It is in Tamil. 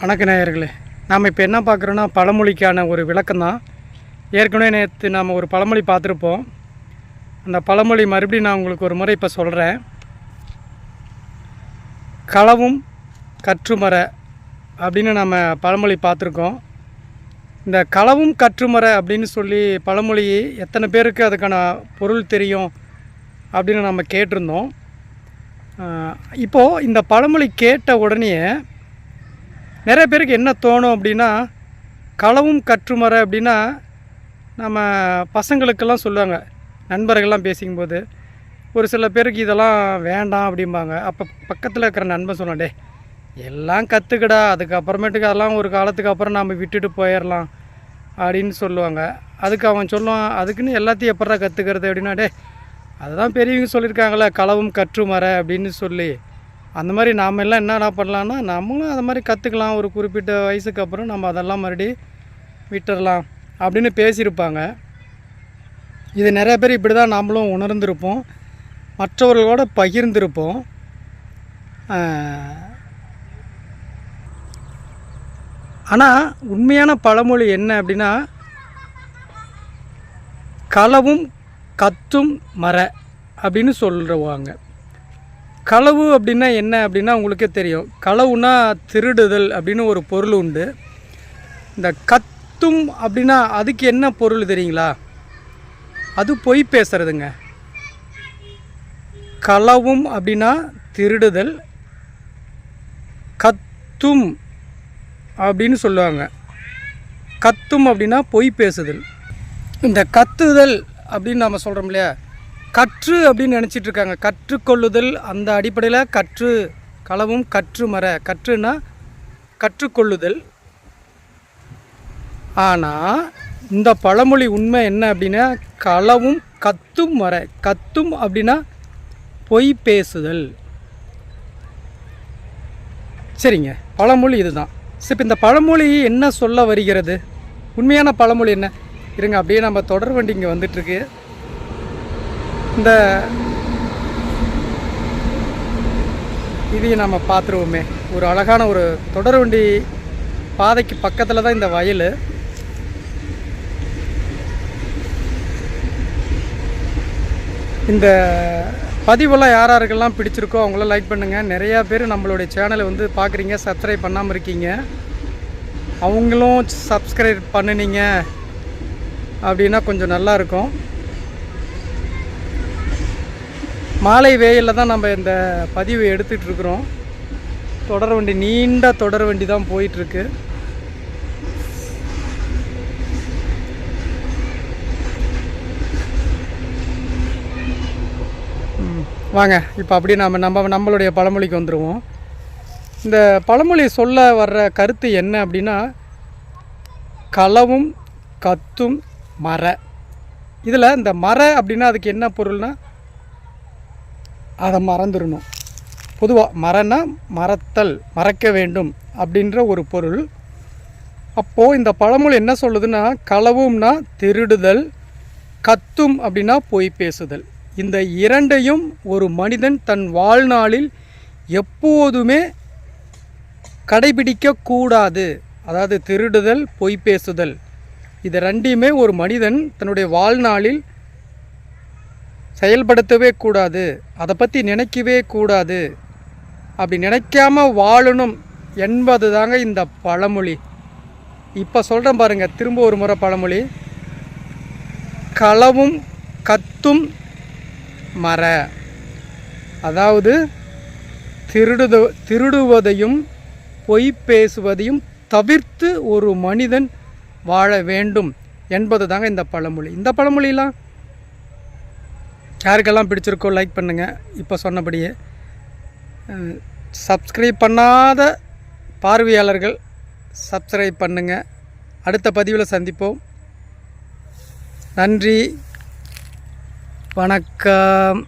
வணக்க நேயர்களே நாம் இப்போ என்ன பார்க்குறோன்னா பழமொழிக்கான ஒரு விளக்கம் தான் ஏற்கனவே நேற்று நாம் ஒரு பழமொழி பார்த்துருப்போம். அந்த பழமொழி மறுபடியும் நான் உங்களுக்கு ஒரு முறை இப்போ சொல்கிறேன் களவும் கற்றுமர அப்படின்னு நம்ம பழமொழி பார்த்துருக்கோம். இந்த களவும் கற்றுமர அப்படின்னு சொல்லி பழமொழி எத்தனை பேருக்கு அதுக்கான பொருள் தெரியும் அப்படின்னு நம்ம கேட்டிருந்தோம். இப்போது இந்த பழமொழி கேட்ட உடனே நிறைய பேருக்கு என்ன தோணும் அப்படின்னா களவும் கற்றுமறை அப்படின்னா நம்ம பசங்களுக்கெல்லாம் சொல்லுவாங்க. நண்பர்கள்லாம் பேசிக்கும்போது ஒரு சில பேருக்கு இதெல்லாம் வேண்டாம் அப்படிம்பாங்க. அப்போ பக்கத்தில் இருக்கிற நண்பன் சொல்லுவான் டே எல்லாம் கற்றுக்கடா அதுக்கப்புறமேட்டுக்கு அதெல்லாம் ஒரு காலத்துக்கு அப்புறம் நம்ம விட்டுட்டு போயிடலாம் அப்படின்னு சொல்லுவாங்க. அதுக்கு அவன் சொல்லுவான் அதுக்குன்னு எல்லாத்தையும் எப்படா கற்றுக்கிறது அப்படின்னா டே அதுதான் பெரியவங்க சொல்லியிருக்காங்களே களவும் கற்றுமறை அப்படின்னு சொல்லி. அந்த மாதிரி நாம் எல்லாம் என்னென்ன பண்ணலான்னா நம்மளும் அது மாதிரி கற்றுக்கலாம் ஒரு குறிப்பிட்ட வயசுக்கு அப்புறம் நம்ம அதெல்லாம் மறுபடி விட்டுறலாம் அப்படின்னு பேசியிருப்பாங்க. இது நிறைய பேர் இப்படி தான் நாமளும் உணர்ந்திருப்போம். மற்றவர்களோட பகிர்ந்திருப்போம். ஆனால் உண்மையான பழமொழி என்ன அப்படின்னா களவும் கத்தும் மர அப்படின்னு சொல்லுவாங்க. களவு அப்படின்னா என்ன அப்படின்னா உங்களுக்கே தெரியும். களவுனா திருடுதல் அப்படின்னு ஒரு பொருள் உண்டு. இந்த கத்தும் அப்படின்னா அதுக்கு என்ன பொருள் தெரியுங்களா? அது பொய் பேசுறதுங்க. களவும் அப்படின்னா திருடுதல் கத்தும் அப்படின்னு சொல்லுவாங்க. கத்தும் அப்படின்னா பொய் பேசுதல். இந்த கத்துதல் அப்படின்னு நம்ம சொல்கிறோம் இல்லையா? கற்று அப்படின்னு நினச்சிட்டு இருக்காங்க கற்றுக்கொள்ளுதல் அந்த அடிப்படையில் கற்று களவும் கற்று மர கற்றுனா கற்றுக்கொள்ளுதல். ஆனால் இந்த பழமொழி உண்மை என்ன அப்படின்னா களவும் கத்தும் மர கத்தும் அப்படின்னா பொய் பேசுதல். சரிங்க. பழமொழி இதுதான். சரி இப்போ இந்த பழமொழி என்ன சொல்ல வருகிறது? உண்மையான பழமொழி என்ன? இருங்க அப்படியே நம்ம தொடர் வண்டி இங்கே வந்துட்டுருக்கு இந்த இதையும் நம்ம பார்த்துருவோமே. ஒரு அழகான ஒரு தொடர்வண்டி பாதைக்கு பக்கத்தில் தான் இந்த வயல். இந்த பதிவெல்லாம் யார் யாருக்கெல்லாம் பிடிச்சிருக்கோ அவங்களாம் லைக் பண்ணுங்கள் நிறையா பேர் நம்மளுடைய சேனலை வந்து பார்க்குறீங்க சப்ஸ்கிரைப் பண்ணாமல் இருக்கீங்க. அவங்களும் சப்ஸ்கிரைப் பண்ணுனீங்க அப்படின்னா கொஞ்சம் நல்லாயிருக்கும் மாலை வேயிலில் தான் நம்ம இந்த பதிவை எடுத்துகிட்ருக்குறோம் தொடர் வண்டி நீண்ட தொடர் வண்டி தான் போயிட்டுருக்கு வாங்க இப்போ அப்படியே நம்ம நம்ம நம்மளுடைய பழமொழிக்கு வந்துடுவோம் இந்த பழமொழி சொல்ல வர்ற கருத்து என்ன அப்படின்னா களவும் கத்தும் மர இதில் இந்த மர அப்படின்னா அதுக்கு என்ன பொருள்னா அதை மறந்துடணும். பொதுவாக மரனா மறத்தல் மறக்க வேண்டும் அப்படின்ற ஒரு பொருள். அப்போது இந்த பழமொழி என்ன சொல்லுதுன்னா களவும்னா திருடுதல் கத்தும் அப்படின்னா பொய் பேசுதல். இந்த இரண்டையும் ஒரு மனிதன் தன் வாழ்நாளில் எப்போதுமே கடைபிடிக்கக்கூடாது அதாவது திருடுதல் பொய் பேசுதல். இது ரெண்டையுமே ஒரு மனிதன் தன்னுடைய வாழ்நாளில் செயல்படுத்தவே கூடாது. அதை பற்றி நினைக்கவே கூடாது. அப்படி நினைக்காம வாழணும் என்பது தாங்க இந்த பழமொழி. இப்போ சொல்கிறேன் பாருங்கள் திரும்ப ஒரு முறை பழமொழி. களவும் கத்தும் மர. அதாவது திருடுத திருடுவதையும் பொய் பேசுவதையும் தவிர்த்து ஒரு மனிதன் வாழ வேண்டும் என்பது தாங்க இந்த பழமொழி. இந்த பழமொழியெலாம் யாருக்கெல்லாம் பிடிச்சிருக்கோ லைக் பண்ணுங்கள் இப்போ சொன்னபடியே. சப்ஸ்கிரைப் பண்ணாத பார்வையாளர்கள் சப்ஸ்கிரைப் பண்ணுங்கள் அடுத்த பதிவில் சந்திப்போம். நன்றி. வணக்கம்.